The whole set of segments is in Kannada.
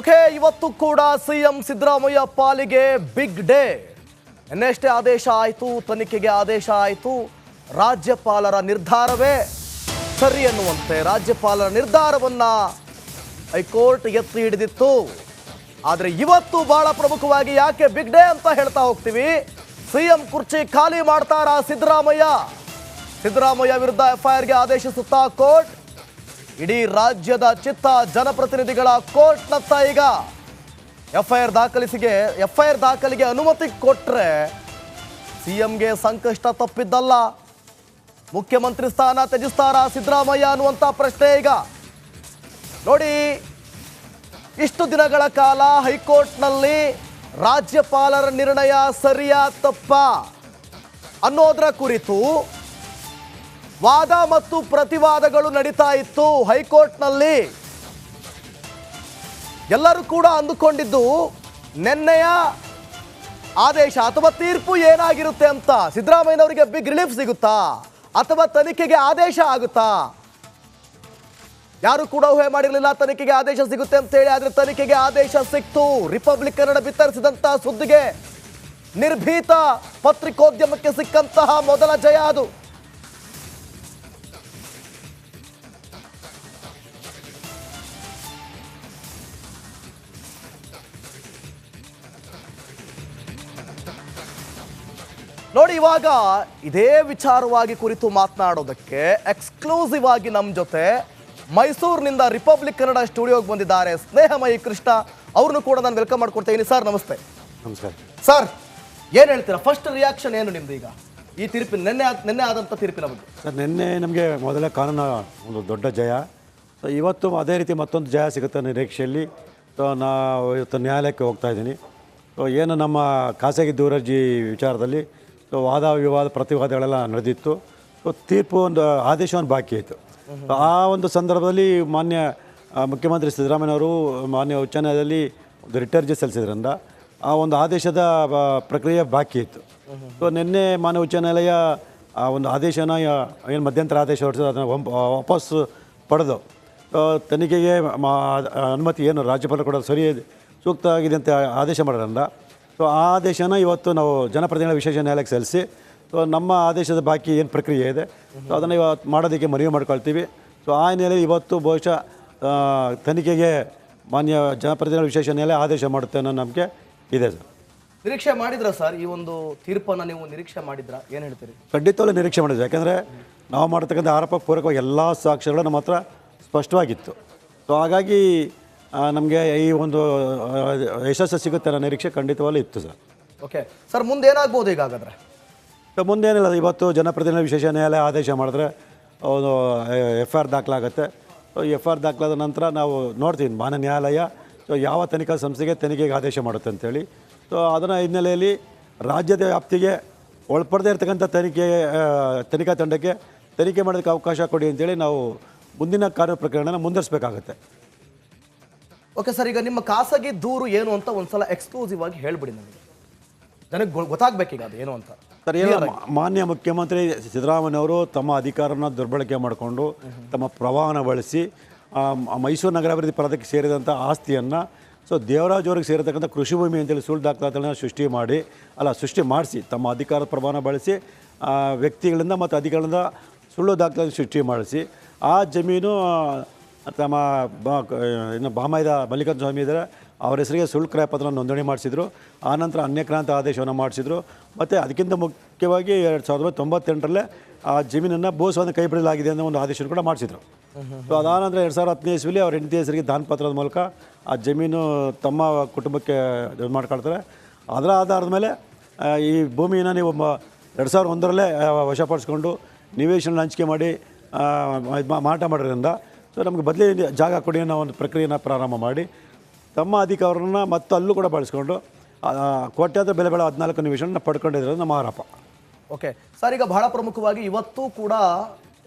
ಓಕೆ, ಇವತ್ತು ಕೂಡ ಸಿಎಂ ಸಿದ್ದರಾಮಯ್ಯ ಪಾಲಿಗೆ ಬಿಗ್ ಡೇ. ನಿನ್ನೆಷ್ಟೇ ಆದೇಶ ಆಯಿತು, ತನಿಖೆಗೆ ಆದೇಶ ಆಯಿತು, ರಾಜ್ಯಪಾಲರ ನಿರ್ಧಾರವೇ ಸರಿ ಎನ್ನುವಂತೆ ರಾಜ್ಯಪಾಲರ ನಿರ್ಧಾರವನ್ನು ಹೈಕೋರ್ಟ್ ಎತ್ತಿ ಹಿಡಿದಿತ್ತು. ಆದರೆ ಇವತ್ತು ಬಹಳ ಪ್ರಮುಖವಾಗಿ ಯಾಕೆ ಬಿಗ್ ಡೇ ಅಂತ ಹೇಳ್ತಾ ಹೋಗ್ತೀವಿ. ಸಿಎಂ ಕುರ್ಚಿ ಖಾಲಿ ಮಾಡ್ತಾರಾ ಸಿದ್ದರಾಮಯ್ಯ? ಸಿದ್ದರಾಮಯ್ಯ ವಿರುದ್ಧ ಎಫ್ಐಆರ್ಗೆ ಆದೇಶಿಸುತ್ತಾ ಕೋರ್ಟ್? ಇಡೀ ರಾಜ್ಯದ ಚಿತ್ತ ಜನಪ್ರತಿನಿಧಿಗಳ ಕೋರ್ಟ್ನತ್ತ ಈಗ. ಎಫ್ಐಆರ್ ದಾಖಲಿಸಿಗೆ, ಎಫ್ಐಆರ್ ದಾಖಲಿಗೆ ಅನುಮತಿ ಕೊಟ್ಟರೆ ಸಿಎಂಗೆ ಸಂಕಷ್ಟ ತಪ್ಪಿದ್ದಲ್ಲ. ಮುಖ್ಯಮಂತ್ರಿ ಸ್ಥಾನ ತ್ಯಜಿಸ್ತಾರ ಸಿದ್ದರಾಮಯ್ಯ ಅನ್ನುವಂಥ ಪ್ರಶ್ನೆ ಈಗ. ನೋಡಿ, ಇಷ್ಟು ದಿನಗಳ ಕಾಲ ಹೈಕೋರ್ಟ್ನಲ್ಲಿ ರಾಜ್ಯಪಾಲರ ನಿರ್ಣಯ ಸರಿಯಾ ತಪ್ಪ ಅನ್ನೋದರ ಕುರಿತು ವಾದ ಮತ್ತು ಪ್ರತಿವಾದಗಳು ನಡೀತಾ ಇತ್ತು ಹೈಕೋರ್ಟ್ನಲ್ಲಿ. ಎಲ್ಲರೂ ಕೂಡ ಅಂದುಕೊಂಡಿದ್ದು ನಿನ್ನೆಯ ಆದೇಶ ಅಥವಾ ತೀರ್ಪು ಏನಾಗಿರುತ್ತೆ ಅಂತ ಸಿದ್ದರಾಮಯ್ಯನವರಿಗೆ ಬಿಗ್ ರಿಲೀಫ್ ಸಿಗುತ್ತಾ? ಅಥವಾ ತನಿಖೆಗೆ ಆದೇಶ ಆಗುತ್ತಾ? ಯಾರು ಕೂಡ ಊಹೆ ಮಾಡಿರಲಿಲ್ಲ ತನಿಖೆಗೆ ಆದೇಶ ಸಿಗುತ್ತೆ ಅಂತ ಹೇಳಿ, ಆದರೆ ತನಿಖೆಗೆ ಆದೇಶ ಸಿಕ್ತು. ರಿಪಬ್ಲಿಕ್ ಕನ್ನಡ ಬಿತ್ತರಿಸಿದಂತಹ ಸುದ್ದಿಗೆ ನಿರ್ಭೀತ ಪತ್ರಿಕೋದ್ಯಮಕ್ಕೆ ಸಿಕ್ಕಂತಹ ಮೊದಲ ಜಯ ಅದು. ನೋಡಿ ಇವಾಗ ಇದೇ ವಿಚಾರವಾಗಿ ಕುರಿತು ಮಾತನಾಡೋದಕ್ಕೆ ಎಕ್ಸ್ಕ್ಲೂಸಿವ್ ಆಗಿ ನಮ್ಮ ಜೊತೆ ಮೈಸೂರಿನಿಂದ ರಿಪಬ್ಲಿಕ್ ಕನ್ನಡ ಸ್ಟುಡಿಯೋಗೆ ಬಂದಿದ್ದಾರೆ ಸ್ನೇಹಮಯಿ ಕೃಷ್ಣ. ಅವ್ರನ್ನು ಕೂಡ ನಾನು ವೆಲ್ಕಮ್ ಮಾಡ್ಕೊಡ್ತೀನಿ. ಸರ್ ನಮಸ್ತೆ. ನಮಸ್ಕಾರ. ಸರ್ ಏನು ಹೇಳ್ತೀರಾ? ಫಸ್ಟ್ ರಿಯಾಕ್ಷನ್ ಏನು ನಿಮ್ದು ಈಗ? ಈ ತೀರ್ಪಿನ ನಿನ್ನೆ ನಿನ್ನೆ ಆದಂಥ ತೀರ್ಪಿನ ಬಗ್ಗೆ. ಸರ್ ನಿನ್ನೆ ನಮಗೆ ಮೊದಲ ಕಾನೂನು ಒಂದು ದೊಡ್ಡ ಜಯ. ಸೊ ಇವತ್ತು ಅದೇ ರೀತಿ ಮತ್ತೊಂದು ಜಯ ಸಿಗುತ್ತೆ ನಿರೀಕ್ಷೆಯಲ್ಲಿ. ಸೊ ನಾವು ಇವತ್ತು ನ್ಯಾಯಾಲಯಕ್ಕೆ ಹೋಗ್ತಾ ಇದ್ದೀನಿ. ಸೊ ಏನು ನಮ್ಮ ಖಾಸಗಿ ದೂರರ್ಜಿ ವಿಚಾರದಲ್ಲಿ ಸೊ ವಾದ ವಿವಾದ ಪ್ರತಿವಾದಗಳೆಲ್ಲ ನಡೆದಿತ್ತು. ಸೊ ತೀರ್ಪು ಒಂದು ಆದೇಶವನ್ನು ಬಾಕಿ ಇತ್ತು ಆ ಒಂದು ಸಂದರ್ಭದಲ್ಲಿ ಮಾನ್ಯ ಮುಖ್ಯಮಂತ್ರಿ ಸಿದ್ದರಾಮಯ್ಯನವರು ಮಾನ್ಯ ಉಚ್ಚ ನ್ಯಾಯಾಲಯದಲ್ಲಿ ಒಂದು ರಿಟರ್ಜಿ ಸಲ್ಲಿಸಿದ್ರಿಂದ ಆ ಒಂದು ಆದೇಶದ ಪ್ರಕ್ರಿಯೆ ಬಾಕಿ ಇತ್ತು ಸೊ ನಿನ್ನೆ ಮಾನ್ಯ ಉಚ್ಚ ನ್ಯಾಯಾಲಯ ಆ ಒಂದು ಆದೇಶನ ಏನು ಮಧ್ಯಂತರ ಆದೇಶ ಹೊರಡಿಸಿದ, ಅದನ್ನು ವಂಪ್- ವಾಪಸ್ ಪಡೆದು ತನಿಖೆಗೆ ಅನುಮತಿ ಏನು ರಾಜ್ಯಪಾಲರು ಕೂಡ ಸರಿ ಸೂಕ್ತ ಆಗಿದೆ ಅಂತ ಆದೇಶ ಮಾಡೋದ್ರಿಂದ ಸೊ ಆ ಆದೇಶನ ಇವತ್ತು ನಾವು ಜನಪ್ರತಿನಿಧಿಗಳ ವಿಶೇಷ ನ್ಯಾಯಾಲಯಕ್ಕೆ ಸಲ್ಲಿಸಿ ಸೊ ನಮ್ಮ ಆದೇಶದ ಬಾಕಿ ಏನು ಪ್ರಕ್ರಿಯೆ ಇದೆ ಸೊ ಅದನ್ನು ಇವತ್ತು ಮಾಡೋದಕ್ಕೆ ಮನವಿ ಮಾಡ್ಕೊಳ್ತೀವಿ. ಸೊ ಆ ಹಿನ್ನೆಲೆಯಲ್ಲಿ ಇವತ್ತು ಬಹುಶಃ ತನಿಖೆಗೆ ಮಾನ್ಯ ಜನಪ್ರತಿನಿಧಿಗಳ ವಿಶೇಷ ನ್ಯಾಯಾಲಯ ಆದೇಶ ಮಾಡುತ್ತೆ ಅನ್ನೋ ನಮಗೆ ಇದೆ ಸರ್ ನಿರೀಕ್ಷೆ ಮಾಡಿದ್ರ ಸರ್ ಈ ಒಂದು ತೀರ್ಪನ್ನು ನೀವು ನಿರೀಕ್ಷೆ ಮಾಡಿದ್ರ? ಏನು ಹೇಳ್ತೀರಿ? ಖಂಡಿತವಾಗ್ಲೂ ನಿರೀಕ್ಷೆ ಮಾಡಿದ್ವಿ. ಯಾಕೆಂದರೆ ನಾವು ಮಾಡ್ತಕ್ಕಂಥ ಆರೋಪ ಪೂರಕವಾಗಿ ಎಲ್ಲ ಸಾಕ್ಷ್ಯಗಳು ನಮ್ಮ ಹತ್ರ ಸ್ಪಷ್ಟವಾಗಿತ್ತು. ಸೊ ಹಾಗಾಗಿ ನಮಗೆ ಈ ಒಂದು ಯಶಸ್ಸು ಸಿಗುತ್ತೆ ಅನ್ನೋ ನಿರೀಕ್ಷೆ ಖಂಡಿತವಾಗ್ಲೂ ಇತ್ತು ಸರ್. ಓಕೆ ಸರ್ ಮುಂದೆ ಏನಾಗ್ಬೋದು ಈಗ ಹಾಗಾದ್ರೆ? ಸೊ ಮುಂದೇನಿಲ್ಲ ಇವತ್ತು ಜನಪ್ರತಿನಿಧಿ ವಿಶೇಷ ನ್ಯಾಯಾಲಯ ಆದೇಶ ಮಾಡಿದ್ರೆ ಒಂದು ಎಫ್ ಆರ್ ದಾಖಲಾಗುತ್ತೆ. ಸೊ ಎಫ್ ಆರ್ ದಾಖಲಾದ ನಂತರ ನಾವು ನೋಡ್ತೀವಿ ಮಾನ ನ್ಯಾಯಾಲಯ ಸೊ ಯಾವ ತನಿಖಾ ಸಂಸ್ಥೆಗೆ ತನಿಖೆಗೆ ಆದೇಶ ಮಾಡುತ್ತೆ ಅಂತೇಳಿ. ಸೊ ಅದನ್ನು ಹಿನ್ನೆಲೆಯಲ್ಲಿ ರಾಜ್ಯದ ವ್ಯಾಪ್ತಿಗೆ ಒಳಪಡದೇ ಇರತಕ್ಕಂಥ ತನಿಖೆ ತನಿಖಾ ತಂಡಕ್ಕೆ ತನಿಖೆ ಮಾಡೋದಕ್ಕೆ ಅವಕಾಶ ಕೊಡಿ ಅಂತೇಳಿ ನಾವು ಮುಂದಿನ ಕಾರ್ಯ ಪ್ರಕರಣನ ಮುಂದುವರಿಸಬೇಕಾಗತ್ತೆ. ಓಕೆ ಸರ್ ಈಗ ನಿಮ್ಮ ಖಾಸಗಿ ದೂರು ಏನು ಅಂತ ಒಂದ್ಸಲ ಎಕ್ಸ್ಕ್ಲೂಸಿವ್ ಆಗಿ ಹೇಳ್ಬಿಡಿ ನನಗೆ. ನನಗೆ ಗೊತ್ತಾಗ್ಬೇಕು ಗೊತ್ತಾಗ್ಬೇಕೀಗ ಅದು ಏನು ಅಂತ. ಸರ್ ಏನು ಮಾನ್ಯ ಮುಖ್ಯಮಂತ್ರಿ ಸಿದ್ದರಾಮಯ್ಯವರು ತಮ್ಮ ಅಧಿಕಾರನ ದುರ್ಬಳಕೆ ಮಾಡಿಕೊಂಡು ತಮ್ಮ ಪ್ರವಾಹನ ಬಳಸಿ ಮೈಸೂರು ನಗರಾಭಿವೃದ್ಧಿ ಪದಕ್ಕೆ ಸೇರಿದಂಥ ಆಸ್ತಿಯನ್ನು ಸೊ ದೇವರಾಜ್ ಅವ್ರಿಗೆ ಸೇರಿರ್ತಕ್ಕಂಥ ಕೃಷಿ ಭೂಮಿ ಅಂತೇಳಿ ಸುಳ್ಳು ದಾಖಲಾತಿಗಳನ್ನ ಸೃಷ್ಟಿ ಮಾಡಿ ಅಲ್ಲ ಸೃಷ್ಟಿ ಮಾಡಿಸಿ ತಮ್ಮ ಅಧಿಕಾರದ ಪ್ರಮಾಣ ಬಳಸಿ ವ್ಯಕ್ತಿಗಳಿಂದ ಮತ್ತು ಅಧಿಕಾರದಿಂದ ಸುಳ್ಳು ದಾಖಲಾತಿ ಸೃಷ್ಟಿ ಮಾಡಿಸಿ ಆ ಜಮೀನು ತಮ್ಮ ಇನ್ನು ಬಾಮೈದ ಮಲ್ಲಿಕಾರ್ಜುನ ಸ್ವಾಮಿ ಇದ್ದಾರೆ. ಅವರ ಹೆಸರಿಗೆ ಸುಳ್ಳು ಕ್ರಯ ಪತ್ರ ನೋಂದಣಿ ಮಾಡಿಸಿದ್ರು. ಆನಂತರ ಅನ್ಯಕ್ರಾಂತ ಆದೇಶವನ್ನು ಮಾಡಿಸಿದ್ರು. ಮತ್ತು ಅದಕ್ಕಿಂತ ಮುಖ್ಯವಾಗಿ ಎರಡು ಸಾವಿರದ ತೊಂಬತ್ತೆಂಟರಲ್ಲೇ ಆ ಜಮೀನನ್ನು ಭೂಸ್ವಾಮಿ ಕೈ ಬಿಡಲಾಗಿದೆ ಅನ್ನೋ ಒಂದು ಆದೇಶವನ್ನು ಕೂಡ ಮಾಡಿಸಿದ್ರು. ಸೊ ಅದಾನಂತರ ಎರಡು ಸಾವಿರದ ಹತ್ತನೇ ಇಸ್ವಿಲಿ ಅವ್ರ ಹೆಂಡತಿ ಹೆಸರಿಗೆ ದಾನಪತ್ರದ ಮೂಲಕ ಆ ಜಮೀನು ತಮ್ಮ ಕುಟುಂಬಕ್ಕೆ ಇದು ಮಾಡ್ಕೊಳ್ತಾರೆ. ಅದರ ಆಧಾರದ ಮೇಲೆ ಈ ಭೂಮಿಯನ್ನು ನೀವು ಎರಡು ಸಾವಿರದ ಒಂದರಲ್ಲೇ ವಶಪಡಿಸ್ಕೊಂಡು ನಿವೇಶನ ಹಂಚಿಕೆ ಮಾಡಿ ಮಾರಾಟ ಮಾಡೋದ್ರಿಂದ ಸೊ ನಮಗೆ ಬದಲಿ ಜಾಗ ಕೊಡಿ ಅನ್ನೋ ಒಂದು ಪ್ರಕ್ರಿಯೆನ ಪ್ರಾರಂಭ ಮಾಡಿ ತಮ್ಮ ಅಧಿಕಾರವನ್ನು ಮತ್ತು ಅಲ್ಲೂ ಕೂಡ ಬಳಸ್ಕೊಂಡು ಕೋಟ್ಯಾಂತರ ಬೆಲೆ ಬೆಳೆ ಹದಿನಾಲ್ಕು ನಿಮಿಷನ ಪಡ್ಕೊಂಡಿರೋದು ನಮ್ಮ ಆರೋಪ. ಓಕೆ ಸರ್ ಈಗ ಬಹಳ ಪ್ರಮುಖವಾಗಿ ಇವತ್ತು ಕೂಡ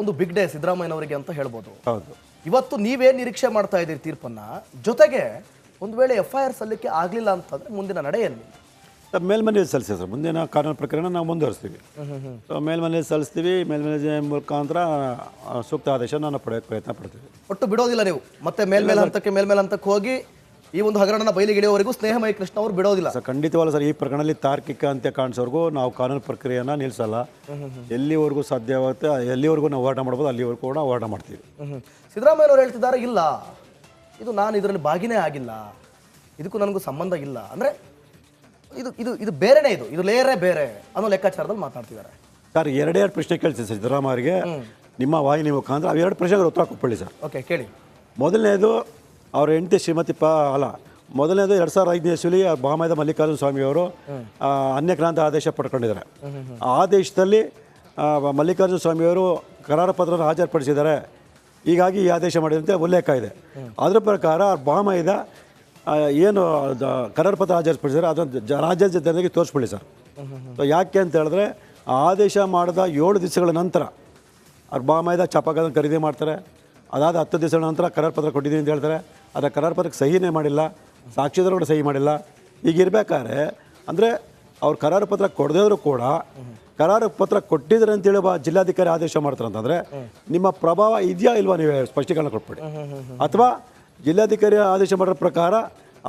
ಒಂದು ಬಿಗ್ ಡೇ ಸಿದ್ದರಾಮಯ್ಯನವರಿಗೆ ಅಂತ ಹೇಳ್ಬೋದು. ಹೌದು. ಇವತ್ತು ನೀವೇನು ನಿರೀಕ್ಷೆ ಮಾಡ್ತಾ ಇದ್ದೀರಿ ತೀರ್ಪನ್ನ? ಜೊತೆಗೆ ಒಂದು ವೇಳೆ ಎಫ್ ಐ ಆರ್ ಸಲ್ಲಿಕೆ ಆಗಲಿಲ್ಲ ಅಂತಂದ್ರೆ ಮುಂದಿನ ನಡೆ ಏನು ಸರ್ ಮೇಲ್ಮನೆ ಸಲ್ಲಿಸಿ ಸರ್. ಮುಂದಿನ ಕಾನೂನು ಪ್ರಕರಣ ನಾವು ಮುಂದುವರಿಸ್ತೀವಿ. ಸೊ ಮೇಲ್ಮನೆಯಲ್ಲಿ ಸಲ್ಲಿಸ್ತೀವಿ. ಮೇಲ್ಮನೆ ಮುಖಾಂತರ ಸೂಕ್ತ ಆದೇಶ ನಾನು ಪಡೆಯೋಕ್ಕೆ ಪ್ರಯತ್ನ ಪಡ್ತೀವಿ. ಒಟ್ಟು ಬಿಡೋದಿಲ್ಲ ನೀವು. ಮತ್ತೆ ಮೇಲ್ಮೇಲೆ ಹಂತಕ್ಕೆ ಮೇಲ್ಮೇಲೆ ಹಂತಕ್ಕೆ ಹೋಗಿ ಈ ಒಂದು ಹಗರಣನ ಬಯಲಿಗಿಳಿಯೋವರೆಗೂ ಸ್ನೇಹಮಯ ಕೃಷ್ಣ ಅವರು ಬಿಡೋದಿಲ್ಲ. ಸರ್ ಖಂಡಿತವಲ್ಲ ಸರ್ ಈ ಪ್ರಕರಣದಲ್ಲಿ ತಾರ್ಕಿಕ ಅಂತ್ಯ ಕಾಣಿಸೋರ್ಗೂ ನಾವು ಕಾನೂನು ಪ್ರಕ್ರಿಯೆಯನ್ನು ನಿಲ್ಲಿಸಲ್ಲ ಎಲ್ಲಿವರೆಗೂ ಸಾಧ್ಯವಾಗುತ್ತೆ ಎಲ್ಲಿವರೆಗೂ ನಾವು ಹೋರಾಟ ಮಾಡ್ಬೋದು ಅಲ್ಲಿವರೆಗೂ ಕೂಡ ಹೋರಾಟ ಮಾಡ್ತೀವಿ. ಸಿದ್ದರಾಮಯ್ಯ ಅವರು ಹೇಳ್ತಿದ್ದಾರೆ ಇಲ್ಲ ಇದು ನಾನು ಇದರಲ್ಲಿ ಭಾಗಿನೇ ಆಗಿಲ್ಲ. ಇದಕ್ಕೂ ನನಗೂ ಸಂಬಂಧ ಇಲ್ಲ. ಅಂದ್ರೆ ಇದು ಇದು ಇದು ಬೇರೆನೇ ಇದು. ಇದು ಲೇಯರೇ ಬೇರೆ ಅನ್ನೋ ಲೆಕ್ಕಾಚಾರದಲ್ಲಿ ಮಾತಾಡ್ತಿದ್ದಾರೆ. ಸರ್ ಎರಡೆರಡು ಪ್ರಶ್ನೆ ಕೇಳ್ತೀನಿ ಸರ್ ಸಿದ್ದರಾಮಯ್ಯರಿಗೆ ನಿಮ್ಮ ವಾಹಿನಿ ಮುಖಾಂತರ ಅವು ಎರಡು ಪ್ರಶ್ನೆಗಳು ಉತ್ತರ ಕೊಪ್ಪಳ್ಳಿ ಸರ್. ಓಕೆ ಕೇಳಿ. ಮೊದಲನೇದು ಅವ್ರ ಹೆಂಡತಿ ಶ್ರೀಮತಿ ಪ ಅಲ್ಲ ಮೊದಲನೇದು ಎರಡು ಸಾವಿರದ ಐದನೇ ಇಸ್ವಿಲಿ ಬಾಮಾಯದ ಮಲ್ಲಿಕಾರ್ಜುನ ಸ್ವಾಮಿಯವರು ಅನ್ಯ ಅನ್ಯಕ್ರಾಂತ ಆದೇಶ ಪಡ್ಕೊಂಡಿದ್ದಾರೆ. ಆ ಆದೇಶದಲ್ಲಿ ಮಲ್ಲಿಕಾರ್ಜುನ ಸ್ವಾಮಿಯವರು ಕರಾರ ಪತ್ರವನ್ನು ಹಾಜರುಪಡಿಸಿದ್ದಾರೆ. ಹೀಗಾಗಿ ಈ ಆದೇಶ ಮಾಡಿದಂತೆ ಉಲ್ಲೇಖ ಇದೆ. ಅದರ ಪ್ರಕಾರ ಬಾಮೈದ ಆ, ಏನು ಕರಾರ ಪತ್ರ ಹಾಜರುಪಡಿಸಿದ್ದಾರೆ ಅದನ್ನು ಜ- ರಾಜ್ಯದ ಜನರಿಗೆ ತೋರಿಸ್ಬಿಡಿ ಸರ್. ಸೊ ಯಾಕೆ ಅಂತ ಹೇಳಿದ್ರೆ ಆದೇಶ ಮಾಡಿದ ಏಳು ದಿವಸಗಳ ನಂತರ ಅವ್ರು ಬಾಮೈದ ಚಪಾಕದನ್ನು ಖರೀದಿ ಮಾಡ್ತಾರೆ. ಅದಾದ ಹತ್ತು ದಿವಸಗಳ ನಂತರ ಕರಾರ್ ಪತ್ರ ಕೊಟ್ಟಿದ್ದೀನಿ ಅಂತ ಹೇಳ್ತಾರೆ. ಅದರ ಕರಾರ್ ಪತ್ರಕ್ಕೆ ಸಹಿನೇ ಮಾಡಿಲ್ಲ ಸಾಕ್ಷಿದಾರರು ಕೂಡ ಸಹಿ ಮಾಡಿಲ್ಲ. ಈಗ ಇರಬೇಕಾದ್ರೆ ಅಂದರೆ ಅವ್ರು ಕರಾರು ಪತ್ರ ಕೊಡದಿದ್ರು ಕೂಡ ಕರಾರು ಪತ್ರ ಕೊಟ್ಟಿದ್ದಾರೆ ಅಂತೇಳಿ ಬಾ ಜಿಲ್ಲಾಧಿಕಾರಿ ಆದೇಶ ಮಾಡ್ತಾರೆ ಅಂತಂದರೆ ನಿಮ್ಮ ಪ್ರಭಾವ ಇದೆಯಾ ಇಲ್ವಾ ನೀವು ಸ್ಪಷ್ಟೀಕರಣ ಕೊಟ್ಬಿಡಿ. ಅಥವಾ ಜಿಲ್ಲಾಧಿಕಾರಿ ಆದೇಶ ಮಾಡೋ ಪ್ರಕಾರ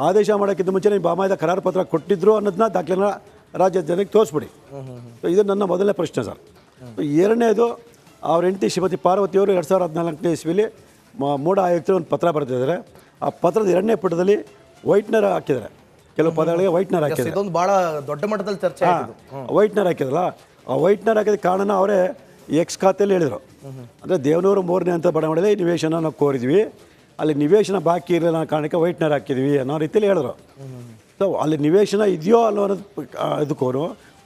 ಆದೇಶ ಮಾಡೋಕ್ಕಿಂತ ಮುಂಚೆ ನೀವು ಬಾಮಾಯ್ದ ಕರಾರು ಪತ್ರ ಕೊಟ್ಟಿದ್ರು ಅನ್ನೋದನ್ನ ದಾಖಲೆನ ರಾಜ್ಯದ ಜನಕ್ಕೆ ತೋರಿಸ್ಬಿಡಿ. ಇದು ನನ್ನ ಮೊದಲನೇ ಪ್ರಶ್ನೆ ಸರ್. ಎರಡನೇದು ಅವ್ರ ಹೆಂಡತಿ ಶ್ರೀಮತಿ ಪಾರ್ವತಿಯವರು ಎರಡು ಸಾವಿರದ ಹದಿನಾಲ್ಕನೇ ಇಸ್ವಿಲಿ ಮೂಡ ಆಯುಕ್ತರು ಒಂದು ಪತ್ರ ಬರೆದಿದ್ದಾರೆ. ಆ ಪತ್ರದ ಎರಡನೇ ಪುಟದಲ್ಲಿ ವೈಟ್ನರ್ ಹಾಕಿದ್ದಾರೆ. ಕೆಲವು ಪದಗಳಿಗೆ ವೈಟ್ನರ್ ಹಾಕಿದ್ದಾರೆ. ಇದೊಂದು ಭಾಳ ದೊಡ್ಡ ಮಟ್ಟದಲ್ಲಿ ಚರ್ಚೆ ವೈಟ್ನರ್ ಹಾಕಿದ್ರಲ್ಲ ಆ ವೈಟ್ನರ್ ಹಾಕಿದ ಕಾರಣ ಅವರೇ ಎಕ್ಸ್ ಖಾತೆಯಲ್ಲಿ ಹೇಳಿದರು. ಅಂದರೆ ದೇವನೂರು ಮೂರನೇ ಅಂತ ಬಡಾವಣೆಯಲ್ಲಿ ನಿವೇಶನ ನಾವು ಕೋರಿದ್ವಿ. ಅಲ್ಲಿ ನಿವೇಶನ ಬಾಕಿ ಇರಲಿಲ್ಲ ಅನ್ನೋ ಕಾರಣಕ್ಕೆ ವೈಟ್ನರ್ ಹಾಕಿದ್ವಿ ಅನ್ನೋ ರೀತಿಯಲ್ಲಿ ಹೇಳಿದ್ರು. ಸೊ ಅಲ್ಲಿ ನಿವೇಶನ ಇದೆಯೋ ಅಲ್ಲೋ ಅನ್ನೋದು ಆ,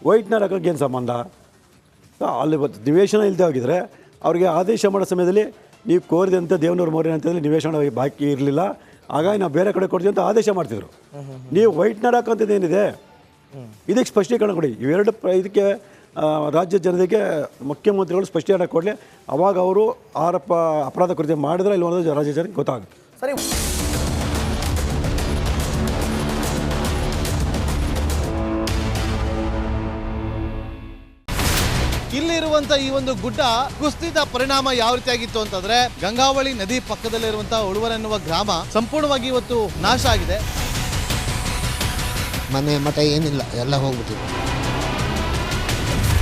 ವೈಟ್ನರ್ ಹಾಕೋಕ್ಕೆ ಏನು ಸಂಬಂಧ? ಸೊ ಅಲ್ಲಿ ನಿವೇಶನ ಇಲ್ಲದೆ ಹೋಗಿದ್ರೆ ಅವ್ರಿಗೆ ಆದೇಶ ಮಾಡೋ ಸಮಯದಲ್ಲಿ ನೀವು ಕೋರಿದಂಥ ದೇವನೂರು ಮೌರ್ಯ ಅಂತೇಳಿ ನಿವೇಶನ ಬಾಕಿ ಇರಲಿಲ್ಲ. ಹಾಗಾಗಿ ನಾವು ಬೇರೆ ಕಡೆ ಕೊಡ್ತೀವಿ ಅಂತ ಆದೇಶ ಮಾಡ್ತಿದ್ರು. ನೀವು ವೈಟ್ನರ್ ಹಾಕೋಂಥದ್ದು ಏನಿದೆ ಇದಕ್ಕೆ ಸ್ಪಷ್ಟೀಕರಣ ಕೊಡಿ. ಇವೆರಡು ಪ್ರ- ಇದಕ್ಕೆ ರಾಜ್ಯ ಜನತೆಗೆ ಮುಖ್ಯಮಂತ್ರಿಗಳು ಸ್ಪಷ್ಟೀಕರಣ ಕೊಡಲಿ ಅವಾಗ ಅವರು ಆರೋಪ ಅಪರಾಧ ಕೃತ್ಯ ಮಾಡಿದ್ರೆ ಇಲ್ಲಿ ಒಂದು ರಾಜ್ಯ ಜನರಿಗೆ ಗೊತ್ತಾಗುತ್ತೆ. ಸರಿ. ಇಲ್ಲಿರುವಂತ ಈ ಒಂದು ಗುಡ್ಡ ಕುಸಿದ ಪರಿಣಾಮ ಯಾವ ರೀತಿಯಾಗಿತ್ತು ಅಂತಂದ್ರೆ ಗಂಗಾವಳಿ ನದಿ ಪಕ್ಕದಲ್ಲಿರುವಂತಹ ಉಳುವರ್ ಎನ್ನುವ ಗ್ರಾಮ ಸಂಪೂರ್ಣವಾಗಿ ಇವತ್ತು ನಾಶ ಆಗಿದೆ. ಮನೆ ಮಠ ಏನಿಲ್ಲ ಎಲ್ಲ ಹೋಗ್ಬಿಟ್ಟಿದೆ.